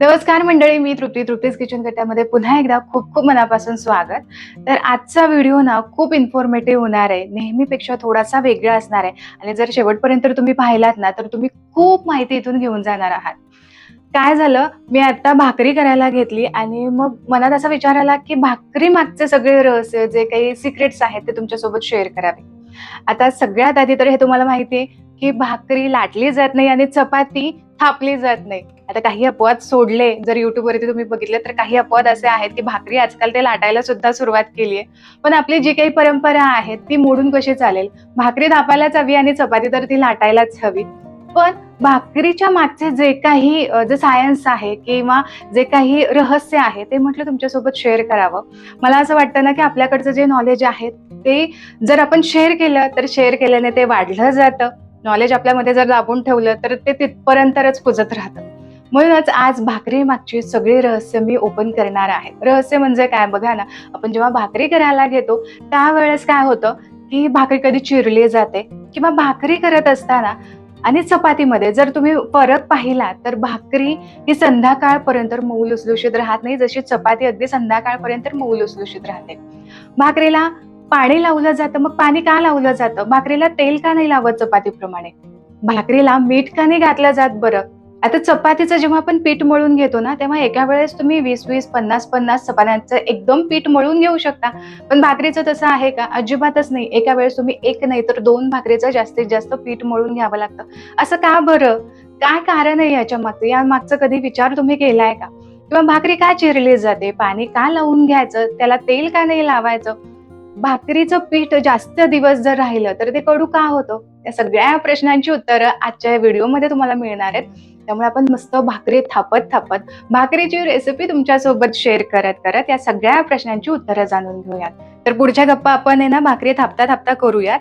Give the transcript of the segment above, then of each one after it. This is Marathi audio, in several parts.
नमस्कार मंडळी मी तृप्ती तृप्तीज किचन कट्ट्यामध्ये पुन्हा एकदा खूप खूप मनापासून स्वागत. तर आजचा व्हिडिओ ना खूप इन्फॉर्मेटिव्ह होणार आहे नेहमीपेक्षा थोडासा वेगळा असणार आहे. आणि जर शेवटपर्यंत तुम्ही पाहिलात ना तर तुम्ही खूप माहिती इथून घेऊन जाणार आहात. काय झालं? मी आता भाकरी करायला घेतली आणि मग मनात असा विचार आला की भाकरी मागचे सगळे रहस्य जे काही सिक्रेट्स आहेत ते तुमच्यासोबत शेअर करावे. आता सगळ्यात आधी तर हे तुम्हाला माहिती आहे की भाकरी लाटली जात नाही आणि चपाती थापली जात नाही. आता काही अपवाद सोडले जर युट्यूबवरती तुम्ही बघितले तर काही अपवाद असे आहेत की भाकरी आजकाल ते लाटायला सुद्धा सुरुवात केली आहे पण आपली जी काही परंपरा आहे ती मोडून कशी चालेल? भाकरी थापायलाच हवी आणि चपाती तर ती लाटायलाच हवी. पण भाकरीच्या मागचे जे काही जे सायन्स आहे किंवा जे काही रहस्य आहे ते म्हटलं तुमच्यासोबत शेअर करावं. मला असं वाटतं ना की आपल्याकडचं जे नॉलेज आहे ते जर आपण शेअर केलं तर शेअर केल्याने ते वाढलं जातं. नॉलेज आपल्यामध्ये जर दाबून ठेवलं तर ते तिथपर्यंतच कुजत राहतं. म्हणूनच आज भाकरी मागची सगळी रहस्य मी ओपन करणार आहे. रहस्य म्हणजे काय? बघा ना आपण जेव्हा भाकरी करायला घेतो त्यावेळेस काय होतं की भाकरी कधी चिरली जाते किंवा भाकरी करत असताना आणि चपातीमध्ये जर तुम्ही फरक पाहिला तर भाकरी ही संध्याकाळपर्यंत मऊ लुसलुशीत राहत नाही. जशी चपाती अगदी संध्याकाळपर्यंत मऊ लुसलुशीत राहते. भाकरीला पाणी लावलं जातं मग पाणी का लावलं जातं? भाकरीला तेल का नाही लावत चपातीप्रमाणे? भाकरीला मीठ का नाही घातलं जात बरं? आता चपातीचं जेव्हा आपण पीठ मळून घेतो ना तेव्हा एका वेळेस तुम्ही वीस वीस पन्नास पन्नास चपात्यांचं एकदम पीठ मळून घेऊ शकता. पण भाकरीचं तसं आहे का? अजिबातच नाही. एका वेळेस तुम्ही एक नाही तर दोन भाकरीचं जास्तीत जास्त पीठ मळून घ्यावं लागतं. असं का बरं? काय कारण आहे याच्या मागचं? या मागचं कधी विचार तुम्ही केलाय का? किंवा भाकरी का चिरली जाते? पाणी का लावून घ्यायचं? त्याला तेल का नाही लावायचं? भाकरीचं पीठ जास्त दिवस जर राहिलं तर ते कडू का होतं? या सगळ्या प्रश्नांची उत्तरं आजच्या या व्हिडिओमध्ये तुम्हाला मिळणार आहेत. त्यामुळे आपण मस्त भाकरी थापत थापत भाकरीची रेसिपी तुमच्यासोबत शेअर करत करत या सगळ्या प्रश्नांची उत्तरं जाणून घेऊयात. तर पुढच्या गप्पा आपण आहे ना भाकरी थापता थापता करूयात.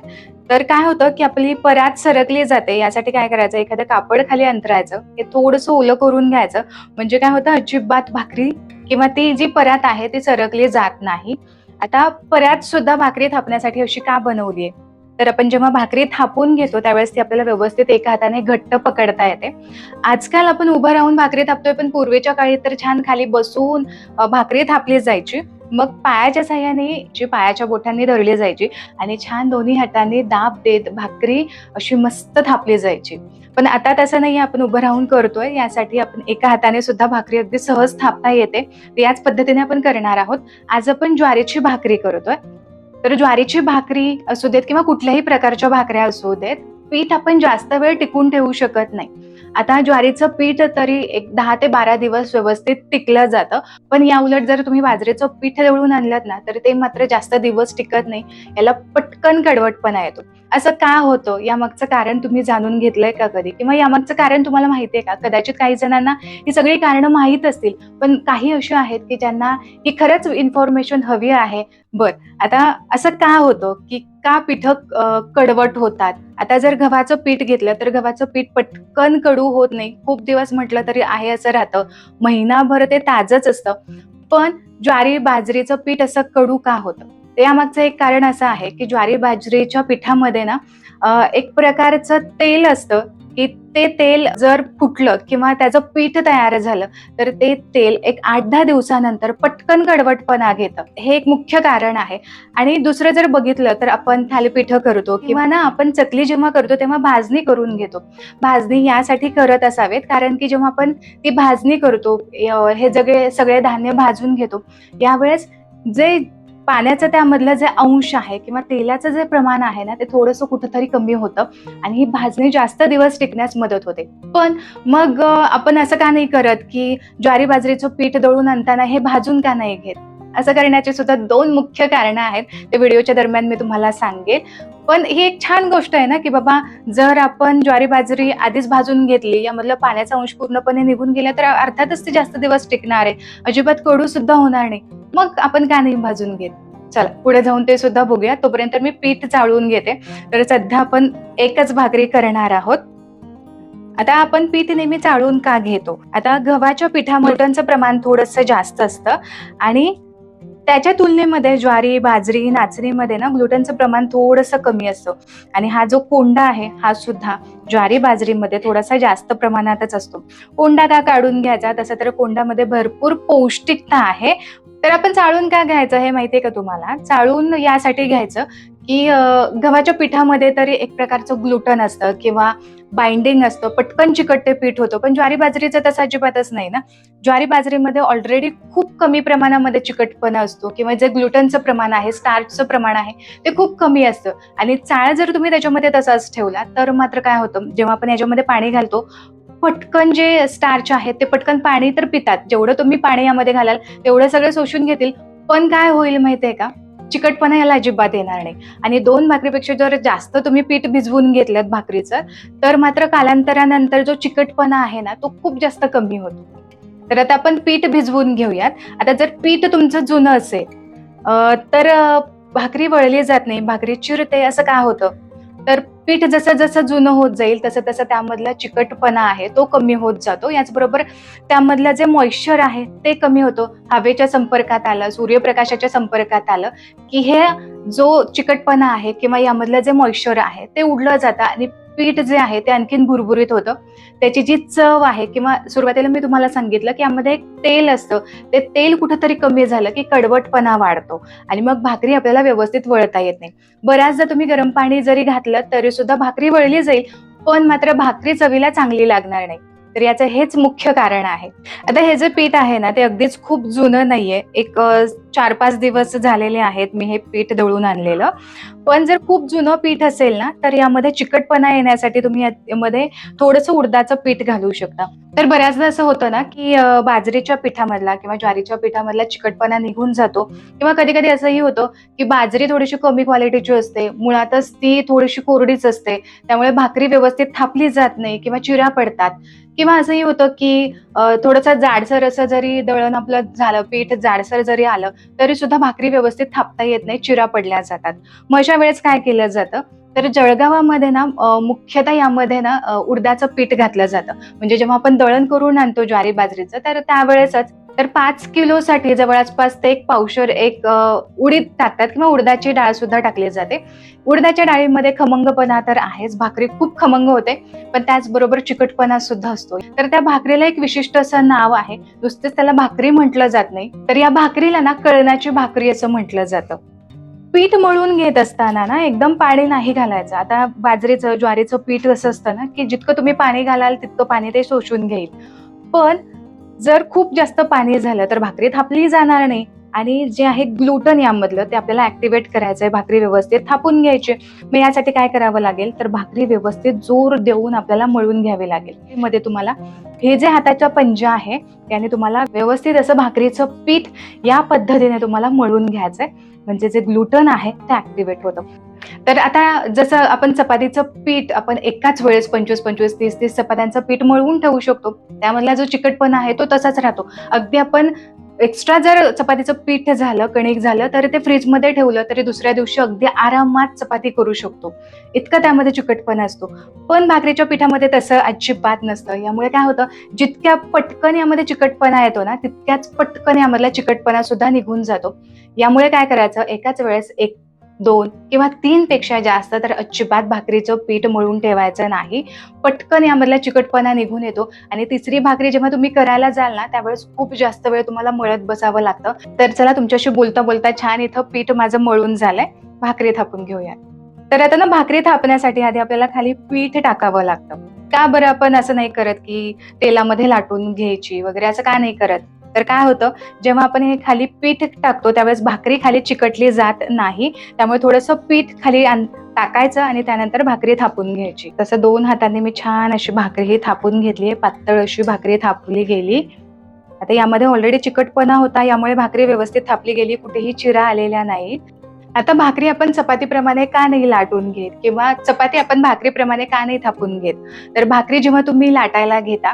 तर काय होतं की आपली परात सरकली जाते यासाठी काय करायचं? एखादं कापड खाली अंतरायचं हे थोडंसं ओलं करून घ्यायचं. म्हणजे काय होतं अजिबात भाकरी किंवा ती जी परात आहे ती सरकली जात नाही. आता पर्यात सुद्धा भाकरी थापण्यासाठी अशी का बनवली आहे तर आपण जेव्हा भाकरी थापून घेतो त्यावेळेस ती आपल्याला व्यवस्थित एका हाताने घट्ट पकडता येते. आजकाल आपण उभं राहून भाकरी थापतोय पण पूर्वीच्या काळी तर छान खाली बसून भाकरी थापली जायची. मग पायाच्या साह्याने जी पायाच्या बोटांनी धरली जायची आणि छान दोन्ही हातांनी दाब देत भाकरी अशी मस्त थापली जायची. पण आता तसं नाही आपण उभं राहून करतोय यासाठी आपण एका हाताने सुद्धा भाकरी अगदी सहज थापता येते. याच पद्धतीने आपण करणार आहोत. आज आपण ज्वारीची भाकरी करतोय. तर ज्वारीची भाकरी असू देत किंवा कुठल्याही प्रकारच्या भाकऱ्या असू देत पीठ आपण जास्त वेळ टिकून ठेवू शकत नाही. आता ज्वारीचं पीठ तरी एक दहा ते बारा दिवस व्यवस्थित टिकलं जातं. पण या उलट जर तुम्ही बाजरीचं पीठ दळून आणलं ना तर ते मात्र जास्त दिवस टिकत नाही. याला पटकन कडवटपणा येतो. असं का होतं? यामागचं कारण तुम्ही जाणून घेतलंय का कधी? किंवा यामागचं कारण तुम्हाला माहिती आहे का? कदाचित काही जणांना ही सगळी कारणं माहीत असतील पण काही अशी आहेत की ज्यांना ही खरंच इन्फॉर्मेशन हवी आहे. बर आता असं का होतं की का पीठ कडवट होतात? आता जर गव्हाचं पीठ घेतलं तर गव्हाचं पीठ पटकन कडू होत नाही. खूप दिवस म्हटलं तरी आहे असं राहतं. महिनाभर ते ताजच असतं. पण ज्वारी बाजरीचं पीठ असं कडू का होतं? यामागचं एक कारण असं आहे की ज्वारी बाजरीच्या पिठामध्ये ना एक प्रकारचं तेल असतं की ते तेल जर फुटलं किंवा त्याचं पीठ तयार झालं तर ते तेल एक आठ दहा दिवसानंतर पटकन कडवटपणा घेतं. हे एक मुख्य कारण आहे. आणि दुसरं जर बघितलं तर आपण थालीपीठ करतो किंवा ना आपण चकली जेव्हा करतो तेव्हा भाजणी करून घेतो. भाजणी यासाठी करत असावेत कारण की जेव्हा आपण ती भाजणी करतो हे सगळे सगळे धान्य भाजून घेतो यावेळेस जे पाण्याचं त्यामधलं जे अंश आहे किंवा तेलाचं जे प्रमाण आहे ना ते थोडंसं कुठंतरी कमी होतं आणि ही भाजणी जास्त दिवस टिकण्यास मदत होते. पण मग आपण असं का नाही करत की ज्वारी बाजरीचं पीठ दळून आणताना हे भाजून का नाही घेत? असं करण्याची सुद्धा दोन मुख्य कारणं आहेत. ते व्हिडिओच्या दरम्यान मी तुम्हाला सांगेन पण ही एक छान गोष्ट आहे ना की बाबा जर आपण ज्वारी बाजरी आधीच भाजून घेतली यामधला पाण्याचा अंश पूर्णपणे निघून गेला तर अर्थातच ते जास्त दिवस टिकणार आहे. अजिबात कडू सुद्धा होणार नाही. मग आपण का नाही भाजून घेत? चला पुढे जाऊन ते सुद्धा बघूया. तोपर्यंत मी पीठ चाळून घेते. तर सध्या आपण एकच भाकरी करणार आहोत. आता आपण पीठ नेहमी चाळून का घेतो? आता गव्हाच्या पिठामध्ये प्रमाण थोडंसं जास्त असतं. आणि त्याच्या तुलनेमध्ये ज्वारी बाजरी नाचणीमध्ये ना ग्लुटनचं प्रमाण थोडंसं कमी असतं. आणि हा जो कोंडा आहे हा सुद्धा ज्वारी बाजरीमध्ये थोडासा जास्त प्रमाणातच असतो. कोंडा का काढून घ्यायचा? तसं तर कोंडामध्ये भरपूर पौष्टिकता आहे. तर आपण चाळून का घ्यायचं हे माहितीये का तुम्हाला? चाळून यासाठी घ्यायचं की गव्हाच्या पिठामध्ये तरी एक प्रकारचं ग्लुटन असतं किंवा बाइंडिंग असतं पटकन चिकट ते पीठ होतं. पण ज्वारी बाजरीचं तसं अजिबातच नाही ना. ज्वारी बाजरीमध्ये ऑलरेडी खूप कमी प्रमाणामध्ये चिकटपणा असतो किंवा जे ग्लुटनचं प्रमाण आहे स्टार्चचं प्रमाण आहे ते खूप कमी असतं. आणि चाळ जर तुम्ही त्याच्यामध्ये तसाच ठेवला तर मात्र काय होतं जेव्हा आपण याच्यामध्ये पाणी घालतो पटकन जे स्टार्च आहे ते पटकन पाणी तर पितात. जेवढं तुम्ही पाणी यामध्ये घालाल तेवढं सगळं शोषून घेतील. पण काय होईल माहिती आहे का? चिकटपणा याला अजिबात येणार नाही. आणि दोन भाकरीपेक्षा जर जास्त तुम्ही पीठ भिजवून घेतलं भाकरीचं तर मात्र कालांतरानंतर जो चिकटपणा आहे ना तो खूप जास्त कमी होतो. तर आता आपण पीठ भिजवून घेऊयात. आता जर पीठ तुमचं जुनं असेल तर भाकरी वळली जात नाही भाकरी चिरते असं का होतं? तर पीठ जसं जसं जुनं होत जाईल तसं तसं त्यामधला चिकटपणा आहे तो कमी होत जातो. याचबरोबर त्यामधलं जे मॉइश्चर आहे ते कमी होतो. हवेच्या संपर्कात आलं सूर्यप्रकाशाच्या संपर्कात आलं की हे जो चिकटपणा आहे किंवा यामधलं जे मॉइश्चर आहे ते उडलं जातं आणि पीठ जे आहे ते आणखीन भुरभुरीत होतं. त्याची जी चव आहे किंवा सुरुवातीला मी तुम्हाला सांगितलं की यामध्ये एक तेल असतं. ते तेल कुठंतरी कमी झालं की कडवटपणा वाढतो. आणि मग भाकरी आपल्याला व्यवस्थित वळता येत नाही. बऱ्याचदा तुम्ही गरम पाणी जरी घातलं तरी सुद्धा भाकरी वळली जाईल पण मात्र भाकरी चवीला चांगली लागणार नाही. तर याचं हेच मुख्य कारण आहे. आता हे जे पीठ आहे ना ते अगदीच खूप जुनं नाहीये. एक चार पाच दिवस झालेले आहेत मी हे पीठ दळून आणलेलं. पण जर खूप जुनं पीठ असेल ना तर यामध्ये चिकटपणा येण्यासाठी तुम्ही यामध्ये थोडंसं उडदाचं पीठ घालू शकता. तर बऱ्याचदा असं होतं ना की बाजरीच्या पिठामधला किंवा ज्वारीच्या पिठामधला चिकटपणा निघून जातो. किंवा कधी कधी असंही होतं की बाजरी थोडीशी कमी क्वालिटीची असते मुळातच ती थोडीशी कोरडीच असते. त्यामुळे भाकरी व्यवस्थित थापली जात नाही किंवा चिरा पडतात. किंवा असंही होतं की थोडंसं जाडसर असं जरी दळण आपलं झालं पीठ जाडसर जरी आलं तरी सुद्धा भाकरी व्यवस्थित थापता येत नाही चिरा पडल्या जातात. मग अशा वेळेस काय केलं जातं? तर जळगावामध्ये ना मुख्यतः यामध्ये ना उडदाचं पीठ घातलं जातं. म्हणजे जेव्हा आपण दळण करून आणतो ज्वारी बाजरीचं तर त्यावेळेसच तर पाच किलोसाठी जवळपास ते एक पावशर एक उडीद टाकतात किंवा उडदाची डाळ सुद्धा टाकली जाते. उडदाच्या डाळीमध्ये खमंगपणा तर आहेच भाकरी खूप खमंग होते पण त्याचबरोबर चिकटपणा सुद्धा असतो. तर त्या भाकरीला एक विशिष्ट असं नाव आहे नुसतेच त्याला भाकरी म्हटलं जात नाही तर या भाकरीला ना कळण्याची भाकरी असं म्हटलं जातं. पीठ मळून घेत असताना ना एकदम पाणी नाही घालायचं. आता बाजरीचं ज्वारीचं पीठ कसं असतं ना की जितकं तुम्ही पाणी घालाल तितकं पाणी ते शोषून घेईल. पण जर खूप जास्त पाणी झालं तर भाकरी थापली जाणार नाही. आणि जे आहे ग्लुटन यामधलं ते आपल्याला ऍक्टिव्हेट करायचं आहे भाकरी व्यवस्थित थापून घ्यायची. मग यासाठी काय करावं लागेल? तर भाकरी व्यवस्थित जोर देऊन आपल्याला मळून घ्यावी लागेल. मध्ये तुम्हाला हे जे हाताच्या पंजा आहे त्याने तुम्हाला व्यवस्थित असं भाकरीचं पीठ या पद्धतीने तुम्हाला मळून घ्यायचंय. म्हणजे जे ग्लुटन आहे ते ऍक्टिव्हेट होतं. तर आता जसं आपण चपातीचं पीठ आपण एकाच वेळेस पंचवीस पंचवीस तीस तीस चपात्यांचं पीठ मळवून ठेवू शकतो. त्यामधला जो चिकटपणा आहे तो तसाच राहतो. अगदी आपण एक्स्ट्रा जर चपातीचं पीठ झालं कणिक झालं तर ते फ्रीजमध्ये ठेवलं तरी दुसऱ्या दिवशी अगदी आरामात चपाती करू शकतो. इतका त्यामध्ये चिकटपणा असतो. पण भाकरीच्या पिठामध्ये तसं अजिबात नसतं. यामुळे काय होतं जितक्या पटकन यामध्ये चिकटपणा येतो ना तितक्याच पटकन यामधला चिकटपणा सुद्धा निघून जातो. यामुळे काय करायचं एकाच वेळेस एक दोन किंवा तीन पेक्षा जास्त तर अजिबात भाकरीचं पीठ मळून ठेवायचं नाही. पटकन यामधला चिकटपणा निघून येतो आणि तिसरी भाकरी जेव्हा तुम्ही करायला जाल ना त्यावेळेस खूप जास्त वेळ तुम्हाला मळत बसावं लागतं. तर चला तुमच्याशी बोलता बोलता छान इथं पीठ माझं मळून झालंय. भाकरी थापून घेऊया तर आता ना भाकरी थापण्यासाठी आधी आपल्याला खाली पीठ टाकावं लागतं. का बरं आपण असं नाही करत की तेलामध्ये लाटून घ्यायची वगैरे? असं का नाही करत? तर काय होतं जेव्हा आपण हे खाली पीठ टाकतो त्यावेळेस भाकरी खाली चिकटली जात नाही. त्यामुळे थोडंसं पीठ खाली टाकायचं आणि त्यानंतर भाकरी थापून घ्यायची. तसं दोन हातांनी मी छान अशी भाकरी ही थापून घेतली आहे पातळ अशी भाकरी थापली गेली. आता यामध्ये ऑलरेडी चिकटपणा होता यामुळे भाकरी व्यवस्थित थापली गेली कुठेही चिरा आलेल्या नाही आता भाकरी आपण चपातीप्रमाणे का नाही लाटून घेत? किंवा चपाती आपण भाकरीप्रमाणे का नाही थापून घेत? तर भाकरी जेव्हा तुम्ही लाटायला घेता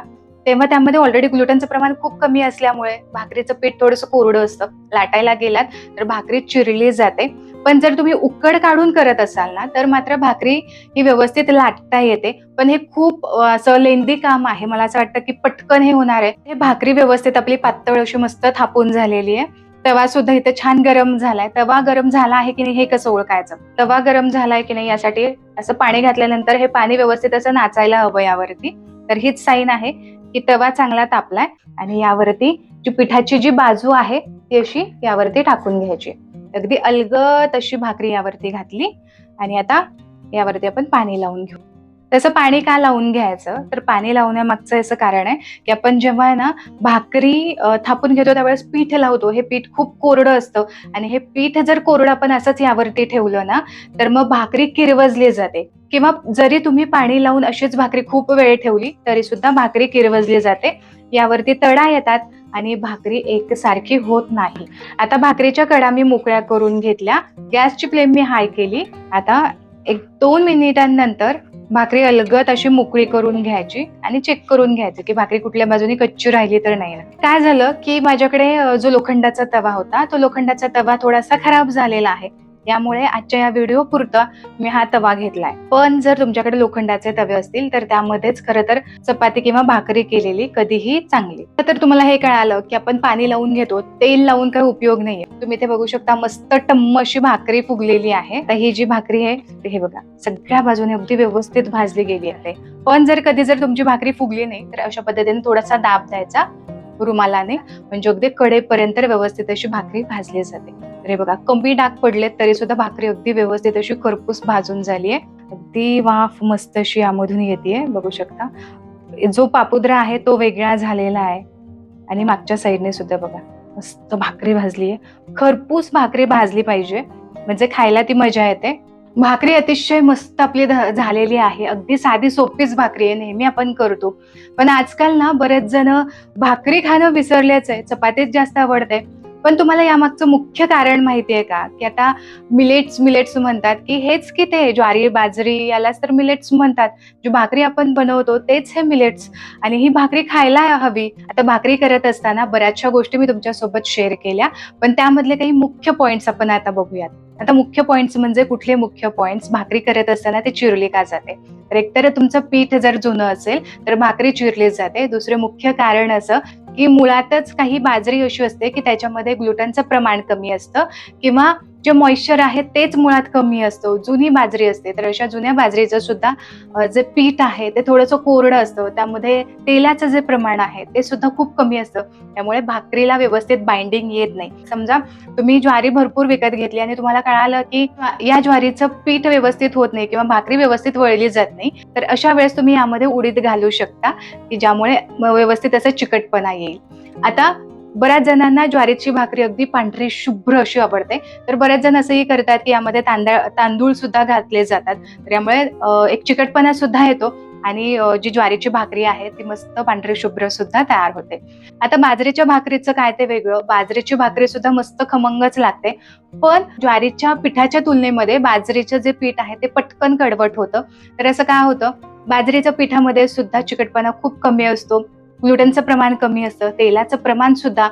तेव्हा त्यामध्ये ऑलरेडी ग्लुटनचं प्रमाण खूप कमी असल्यामुळे भाकरीचं पीठ थोडंसं कोरडं असतं. लाटायला गेलात तर भाकरी चिरली जाते. पण जर तुम्ही उकड काढून करत असाल ना तर मात्र भाकरी ही व्यवस्थित लाटता येते. पण हे खूप असं लेंदी काम आहे. मला असं वाटतं की पटकन हे होणार आहे. हे भाकरी व्यवस्थित आपली पातळ अशी मस्त थापून झालेली आहे. तवा सुद्धा इथे छान गरम झालाय. तवा गरम झाला आहे की नाही हे कसं ओळखायचं? तवा गरम झालाय की नाही यासाठी असं पाणी घातल्यानंतर हे पाणी व्यवस्थित असं नाचायला हवं यावरती. तर हीच साईन आहे. की तवा चांगला तापलाय आणि यावरती जी पिठाची जी बाजू आहे ती अशी यावरती टाकून घ्यायची. अगदी अलगत अशी भाकरी यावरती घातली आणि आता यावरती आपण पाणी लावून घेऊ. तसं पाणी का लावून घ्यायचं? तर पाणी लावण्यामागचं असं कारण आहे की आपण जेव्हा आहे ना भाकरी थापून घेतो त्यावेळेस पीठ लावतो. हे पीठ खूप कोरडं असतं आणि हे पीठ जर कोरडं आपण असंच यावरती ठेवलं ना तर मग भाकरी किरवजली जाते. किंवा जरी तुम्ही पाणी लावून अशीच भाकरी खूप वेळ ठेवली तरी सुद्धा भाकरी किरवजली जाते. यावरती तडा येतात आणि भाकरी एकसारखी होत नाही. आता भाकरीच्या कडा मी मोकळ्या करून घेतल्या. गॅसची फ्लेम मी हाय केली. आता एक दोन मिनिटांनंतर भाकरी अलगत अशी मोकळी करून घ्यायची आणि चेक करून घ्यायचं की भाकरी कुठल्या बाजूने कच्ची राहिली तर नाही. काय झालं की माझ्याकडे जो लोखंडाचा तवा होता तो लोखंडाचा तवा थोडासा खराब झालेला आहे. त्यामुळे आजच्या या व्हिडिओ पुरता मी हा तवा घेतलाय. पण जर तुमच्याकडे लोखंडाचे तवे असतील तर त्यामध्येच खरं तर चपाती किंवा भाकरी केलेली कधीही चांगली. तर तुम्हाला हे कळालं की आपण पाणी लावून घेतो तेल लावून काही उपयोग नाहीये. तुम्ही इथे बघू शकता मस्त टम्म अशी भाकरी फुगलेली आहे. तर ही जी भाकरी आहे हे बघा सगळ्या बाजूने अगदी व्यवस्थित भाजली गेली आहे. पण जर कधी जर तुमची भाकरी फुगली नाही तर अशा पद्धतीने थोडासा दाब द्यायचा. रुमालाने म्हणजे अगदी कडेपर्यंत व्यवस्थित अशी भाकरी भाजली जाते. तर हे बघा कमी डाग पडलेत तरी सुद्धा भाकरी अगदी व्यवस्थित अशी खरपूस भाजून झाली आहे अगदी वाफ मस्त अशी यामधून येते बघू शकता. जो पापुद्रा आहे तो वेगळा झालेला आहे. आणि मागच्या साईडने सुद्धा बघा मस्त भाकरी भाजली आहे खरपूस भाकरी भाजली पाहिजे. म्हणजे खायला ती मजा येते. भाकरी अतिशय मस्त आपली झालेली आहे. अगदी साधी सोपीच भाकरी आहे. नेहमी आपण करतो. पण आजकाल ना बरेच जण भाकरी खाणं विसरलेच आहे. चपातीच जास्त आवडते. पण तुम्हाला यामागचं मुख्य कारण माहिती आहे का? की आता मिलेट्स मिलेट्स म्हणतात की हेच की ते ज्वारी बाजरी यालाच तर मिलेट्स म्हणतात. जी भाकरी आपण बनवतो तेच हे मिलेट्स. आणि ही भाकरी खायला हवी. आता भाकरी करत असताना बऱ्याचशा गोष्टी मी तुमच्यासोबत शेअर केल्या. पण त्यामधले काही मुख्य पॉइंट्स आपण आता बघूयात. आता मुख्य पॉईंट्स म्हणजे कुठले मुख्य पॉईंट्स भाकरी करत असताना ते चिरली का जाते. तर एकतर तुमचं पीठ जर जुनं असेल तर भाकरी चिरली जाते. दुसरे मुख्य कारण असं की मुळातच काही बाजरी अशी असते की त्याच्यामध्ये ग्लुटनचं प्रमाण कमी असतं किंवा जे मॉइश्चर आहे तेच मुळात कमी असतं. जुनी बाजरी असते तर अशा जुन्या बाजरीचं सुद्धा जे पीठ आहे ते थोडंसं कोरडं असतं. त्यामध्ये तेलाचं जे प्रमाण आहे ते सुद्धा खूप कमी असतं. त्यामुळे भाकरीला व्यवस्थित बाइंडिंग येत नाही. समजा तुम्ही ज्वारी भरपूर विकत घेतली आणि तुम्हाला कळालं की या ज्वारीचं पीठ व्यवस्थित होत नाही किंवा भाकरी व्यवस्थित वळली जात नाही तर अशा वेळेस तुम्ही यामध्ये उडीद घालू शकता की ज्यामुळे व्यवस्थित असं चिकटपणा येईल. आता बऱ्याच जणांना ज्वारीची भाकरी अगदी पांढरी शुभ्र अशी आवडते. तर बऱ्याच जण असंही करतात की यामध्ये तांदळ तांदूळ सुद्धा घातले जातात. तर यामुळे एक चिकटपणा सुद्धा येतो आणि जी ज्वारीची भाकरी आहे ती मस्त पांढरी शुभ्र सुद्धा तयार होते. आता बाजरीच्या भाकरीचं काय ते वेगळं. बाजरीची भाकरी सुद्धा मस्त खमंगच लागते. पण ज्वारीच्या पिठाच्या तुलनेमध्ये बाजरीचं जे पीठ आहे ते पटकन कडवट होतं. तर असं काय होतं? बाजरीच्या पिठामध्ये सुद्धा चिकटपणा खूप कमी असतो. ग्लुटनचं प्रमाण कमी असतं तेलाचं प्रमाण सुद्धा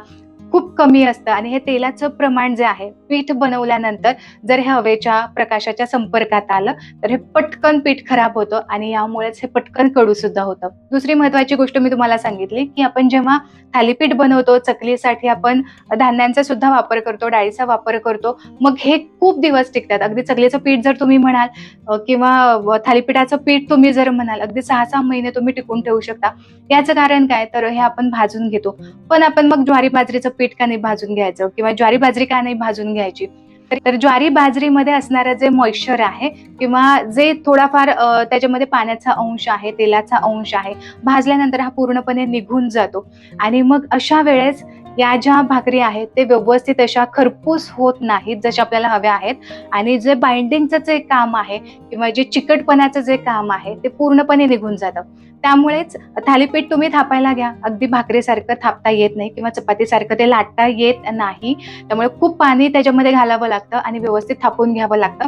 खूप कमी असतं आणि हे तेलाचं प्रमाण जे आहे पीठ बनवल्यानंतर जर हे हवेच्या प्रकाशाच्या संपर्कात आलं तर हे पटकन पीठ खराब होतं आणि यामुळेच हे पटकन कडू सुद्धा होतं. दुसरी महत्वाची गोष्ट मी तुम्हाला सांगितली की आपण जेव्हा थालीपीठ बनवतो चकलीसाठी आपण धान्यांचा सुद्धा वापर करतो डाळीचा वापर करतो मग हे खूप दिवस टिकतात. अगदी चकलीचं पीठ जर तुम्ही म्हणाल किंवा थालीपीठाचं पीठ तुम्ही जर म्हणाल अगदी सहा सहा महिने तुम्ही टिकून ठेवू शकता. याचं कारण काय? तर हे आपण भाजून घेतो. पण आपण मग ज्वारी बाजरीचं पीठ का नाही भाजून घ्यायचं किंवा ज्वारी बाजरी का नाही भाजून घ्यायची. तर- ज्वारी बाजरीमध्ये असणारं जे मॉइश्चर आहे किंवा जे थोडाफार त्याच्यामध्ये पाण्याचा अंश आहे तेलाचा अंश आहे भाजल्यानंतर हा पूर्णपणे निघून जातो. आणि मग अशा वेळेस या ज्या भाकरी आहेत ते व्यवस्थित अशा खरपूस होत नाहीत जशा आपल्याला हव्या आहेत. आणि जे बाइंडिंगचं जे काम आहे किंवा जे चिकटपणाचं जे काम आहे ते पूर्णपणे निघून जातं. त्यामुळेच थालीपीठ तुम्ही थापायला घ्या. अगदी भाकरीसारखं थापता येत नाही किंवा चपातीसारखं ते लाटता येत नाही. त्यामुळे खूप पाणी त्याच्यामध्ये घालावं लागतं आणि व्यवस्थित थापून घ्यावं लागतं.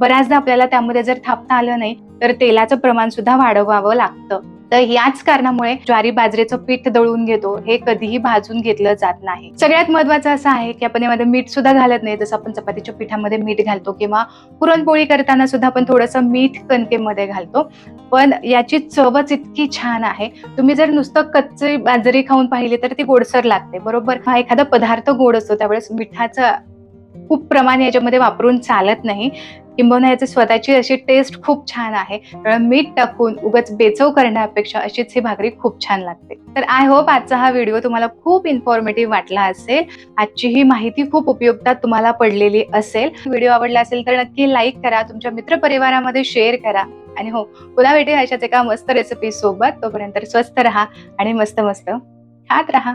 बऱ्याचदा आपल्याला त्यामध्ये जर थापता आलं नाही तर तेलाचं प्रमाण सुद्धा वाढवावं लागतं. तर याच कारणामुळे ज्वारी बाजरीचं पीठ दळून घेतो हे कधीही भाजून घेतलं जात नाही. सगळ्यात महत्वाचं असं आहे की आपण यामध्ये मीठ सुद्धा घालत नाही जसं आपण चपातीच्या पिठामध्ये मीठ घालतो किंवा पुरणपोळी करताना सुद्धा आपण थोडंसं मीठ कणकेमध्ये घालतो. पण याची चवच इतकी छान आहे तुम्ही जर नुसतं कच्ची बाजरी खाऊन पाहिली तर ती गोडसर लागते बरोबर? हा एखादा पदार्थ गोड असतो त्यावेळेस मिठाचं खूप प्रमाण याच्यामध्ये वापरून चालत नाही. किंबहुना याची स्वतःची अशी टेस्ट खूप छान आहे. त्यामुळे मीठ टाकून उगाच बेचव करण्यापेक्षा अशीच ही भाकरी खूप छान लागते. तर आय होप आजचा हा व्हिडिओ तुम्हाला खूप इन्फॉर्मेटिव्ह वाटला असेल. आजची ही माहिती खूप उपयुक्त तुम्हाला पडलेली असेल. व्हिडिओ आवडला असेल तर नक्की लाईक करा. तुमच्या मित्रपरिवारामध्ये शेअर करा. आणि हो पुन्हा भेटूया अशाच एका मस्त रेसिपी सोबत. तोपर्यंत स्वस्त राहा आणि मस्त मस्त खात राहा.